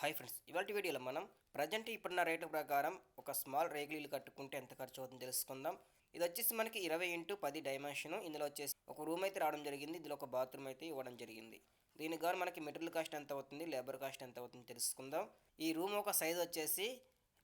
Hi friends ఇవాటి వీడియోలో మనం ప్రజెంట్ ఇప్పుడున్న రేటు ప్రకారం ఒక స్మాల్ రేగులు ఇల్లు కట్టుకుంటే ఎంత ఖర్చు అవుతుందో తెలుసుకుందాం. ఇది వచ్చేసి మనకి ఇరవై ఇంటూ పది డైమెన్షన్ ఇందులో వచ్చేసి ఒక రూమ్ అయితే రావడం జరిగింది. ఇందులో ఒక బాత్రూమ్ అయితే ఇవ్వడం జరిగింది. దీనికి గాను మనకి మెటీరియల్ కాస్ట్ ఎంత అవుతుంది? లేబర్ కాస్ట్ ఎంత అవుతుంది తెలుసుకుందాం. ఈ రూమ్ ఒక సైజ్ వచ్చేసి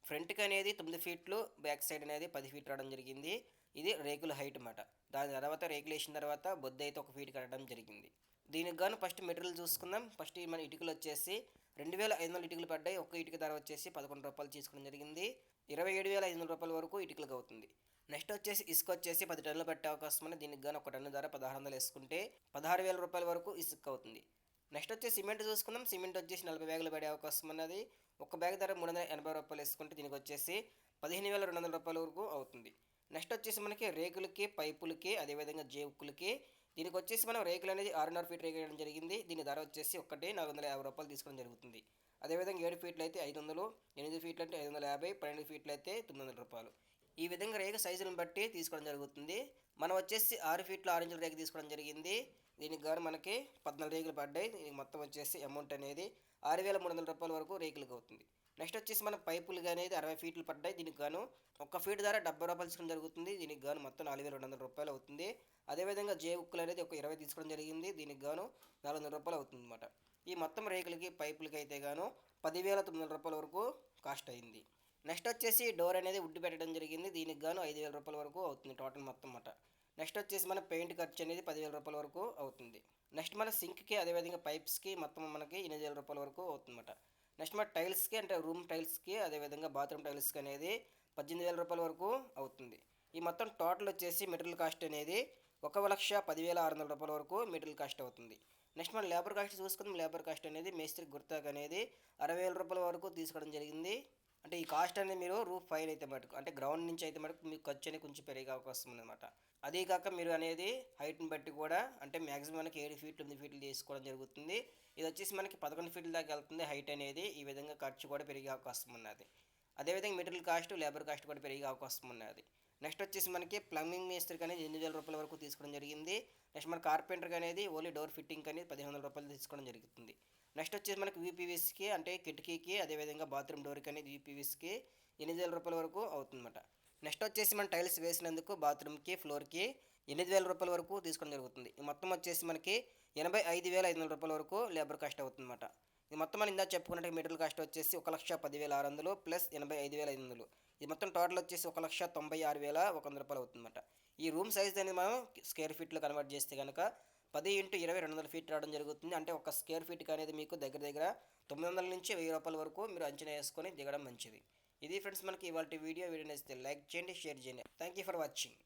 ఫ్రంట్కి అనేది తొమ్మిది ఫీట్లు బ్యాక్ సైడ్ అనేది పది ఫీట్ రావడం జరిగింది. ఇది రేకుల హైట్ అన్నమాట. దాని తర్వాత రేకులు వేసిన తర్వాత బొద్దు అయితే ఒక ఫీట్ కట్టడం జరిగింది. దీనికి గాను ఫస్ట్ మెటీరియల్ చూసుకుందాం. ఫస్ట్ మన ఇటుకలు వచ్చేసి రెండు వేల ఐదు వందల ఇటుకలు పడ్డాయి. ఒక్క ఇటుక ధర వచ్చేసి పదకొండు రూపాయలు తీసుకోవడం జరిగింది. ఇరవై ఏడు వేల ఐదు వందల రూపాయల వరకు ఇటుకలకు అవుతుంది. నెక్స్ట్ వచ్చేసి ఇసుక వచ్చేసి పది టన్నులు పెట్టే అవకాశం ఉంది. దీనికి గాను ఒక టన్ను ధర పదహారు వందలు వేసుకుంటే పదహారు వేల రూపాయల వరకు ఇసుక అవుతుంది. నెక్స్ట్ వచ్చేసి సిమెంట్ చూసుకుందాం. సిమెంట్ వచ్చేసి నలభై బ్యాగులు పడే అవకాశం ఉన్నది. ఒక బ్యాగ్ ధర మూడు వందల ఎనభై రూపాయలు వేసుకుంటే దీనికి వచ్చేసి పదిహేను వేల రెండు వందల రూపాయల వరకు అవుతుంది. నెక్స్ట్ వచ్చేసి మనకి రేకులకి పైపులకి అదేవిధంగా జేవుకులకి దీనికి వచ్చేసి మనం రేకులు అనేది ఆరున్నర ఫీట్ రేకు వేయడం జరిగింది. దీని ధర వచ్చేసి ఒకటి నాలుగు వందల యాభై రూపాయలు తీసుకోవడం జరుగుతుంది. అదేవిధంగా ఏడు ఫీట్లు అయితే ఐదు వందలు ఎనిమిది ఫీట్లు అంటే ఐదు వందల యాభై పన్నెండు ఫీట్లు అయితే తొమ్మిది వందల రూపాయలు. ఈ విధంగా రేగ సైజులను బట్టి తీసుకోవడం జరుగుతుంది. మనం వచ్చేసి ఆరు ఫీట్ల ఆరెంజ్ రేగ తీసుకోవడం జరిగింది. దీనికి గాను మనకి పద్నాలుగు రేకులు పడ్డాయి. దీనికి మొత్తం వచ్చేసి అమౌంట్ అనేది ఆరు వేల మూడు వందల రూపాయల వరకు రేకులకు అవుతుంది. నెక్స్ట్ వచ్చేసి మన పైపులు అనేది అరవై ఫీట్లు పడ్డాయి. దీనికి గాను ఒక్క ఫీట్ ధర డెబ్బై రూపాయలు తీసుకోవడం జరుగుతుంది. దీనికి గాను మొత్తం నాలుగు వేల రెండు వందల రూపాయలు అవుతుంది. అదేవిధంగా జే ఉక్కులు అనేది ఒక ఇరవై తీసుకోవడం జరిగింది. దీనికి గాను నాలుగు వందల రూపాయలు అవుతుంది అనమాట ఈ మొత్తం రేకులకి పైపులకి అయితే గాను పదివేల తొమ్మిది వందల రూపాయల వరకు కాస్ట్ అయింది. నెక్స్ట్ వచ్చేసి డోర్ అనేది ఉడ్డు పెట్టడం జరిగింది. దీనికి గాను ఐదు వేల రూపాయల వరకు అవుతుంది టోటల్ మొత్తం అన్నమాట. నెక్స్ట్ వచ్చేసి మన పెయింట్ ఖర్చు అనేది పదివేల రూపాయల వరకు అవుతుంది. నెక్స్ట్ మన సింక్కి అదేవిధంగా పైప్స్కి మొత్తం మనకి ఎనిమిది వేల రూపాయల వరకు అవుతుందన్నమాట. నెక్స్ట్ మన టైల్స్కి అంటే రూమ్ టైల్స్కి అదేవిధంగా బాత్రూమ్ టైల్స్కి అనేది పద్దెనిమిది వేల రూపాయల వరకు అవుతుంది. ఈ మొత్తం టోటల్ వచ్చేసి మెటీరియల్ కాస్ట్ అనేది ఒక లక్ష పదివేల ఆరు వందల రూపాయల వరకు మెటీరియల్ కాస్ట్ అవుతుంది. నెక్స్ట్ మనం లేబర్ కాస్ట్ చూసుకుందాం. లేబర్ కాస్ట్ అనేది మేస్త్రి గుర్తాక్ అనేది అరవై వేల రూపాయల వరకు తీసుకోవడం జరిగింది. అంటే ఈ కాస్ట్ అనేది మీరు రూఫ్ పైన అయితే మటుకు అంటే గ్రౌండ్ నుంచి అయితే మటుకు మీకు ఖర్చు అనేది కొంచెం పెరిగే అవకాశం ఉందన్నమాట. అదే కాక మీరు అనేది హైట్ని బట్టి కూడా అంటే మ్యాక్సిమం మనకి ఏడు ఫీట్లు ఎనిమిది ఫీట్లు తీసుకోవడం జరుగుతుంది. ఇది వచ్చేసి మనకి పదకొండు ఫీట్ల దాకా వెళ్తుంది హైట్ అనేది. ఈ విధంగా ఖర్చు కూడా పెరిగే అవకాశం ఉన్నది. అదేవిధంగా మెటీరియల్ కాస్ట్ లేబర్ కాస్ట్ కూడా పెరిగే అవకాశం ఉన్నది. నెక్స్ట్ వచ్చేసి మనకి ప్లంబింగ్ మేస్త్రికి అనేది ఎనిమిది వేల రూపాయల వరకు తీసుకోవడం జరిగింది. నెక్స్ట్ మన కార్పెంటర్కి అనేది ఓన్లీ డోర్ ఫిట్టింగ్ అనేది పదిహేను వందల రూపాయలు తీసుకోవడం జరుగుతుంది. నెక్స్ట్ వచ్చేసి మనకి వీపీవీఎస్కి అంటే కిటికీకి అదేవిధంగా బాత్రూమ్ డోర్కి అనేది వీపీవీఎస్కి ఎనిమిది వేల రూపాయల వరకు అవుతుందన్నమాట. నెక్స్ట్ వచ్చేసి మన టైల్స్ వేసినందుకు బాత్రూమ్కి ఫ్లోర్కి ఎనిమిది వేల రూపాయల వరకు తీసుకోవడం జరుగుతుంది. ఈ మొత్తం వచ్చేసి మనకి ఎనభై ఐదు వేల ఐదు వందల రూపాయల వరకు లేబర్ కాస్ట్ అవుతుందన్నమాట. ఇది మొత్తం మనం ఇందా చెప్పుకున్నట్టు మెటీరియల్ కాస్ట్ వచ్చేసి ఒక లక్ష పదివేల ఆరు వందలు ప్లస్ ఎనభై ఐదు వేల ఐదు వందలు. ఇది మొత్తం టోటల్ వచ్చేసి ఒక లక్ష తొంభై ఆరు వేల ఒక వంద రూపాయలు అవుతుందన్నమాట. ఈ రూమ్ సైజ్ అనేది మనం స్క్వేర్ ఫీట్లో కన్వర్ట్ చేస్తే కనుక పది ఇంటూ ఇరవై రెండు వందల ఫీట్ రావడం జరుగుతుంది. అంటే ఒక స్క్వేర్ ఫీట్కి అనేది మీకు దగ్గర దగ్గర తొమ్మిది వందల నుంచి వెయ్యి రూపాయల వరకు మీరు అంచనా వేసుకొని దిగడం మంచిది. ఇది ఫ్రెండ్స్ మనకి ఇవాళ వీడియో. వీడియో నచ్చితే లైక్ చేయండి షేర్ చేయండి. Thank you for watching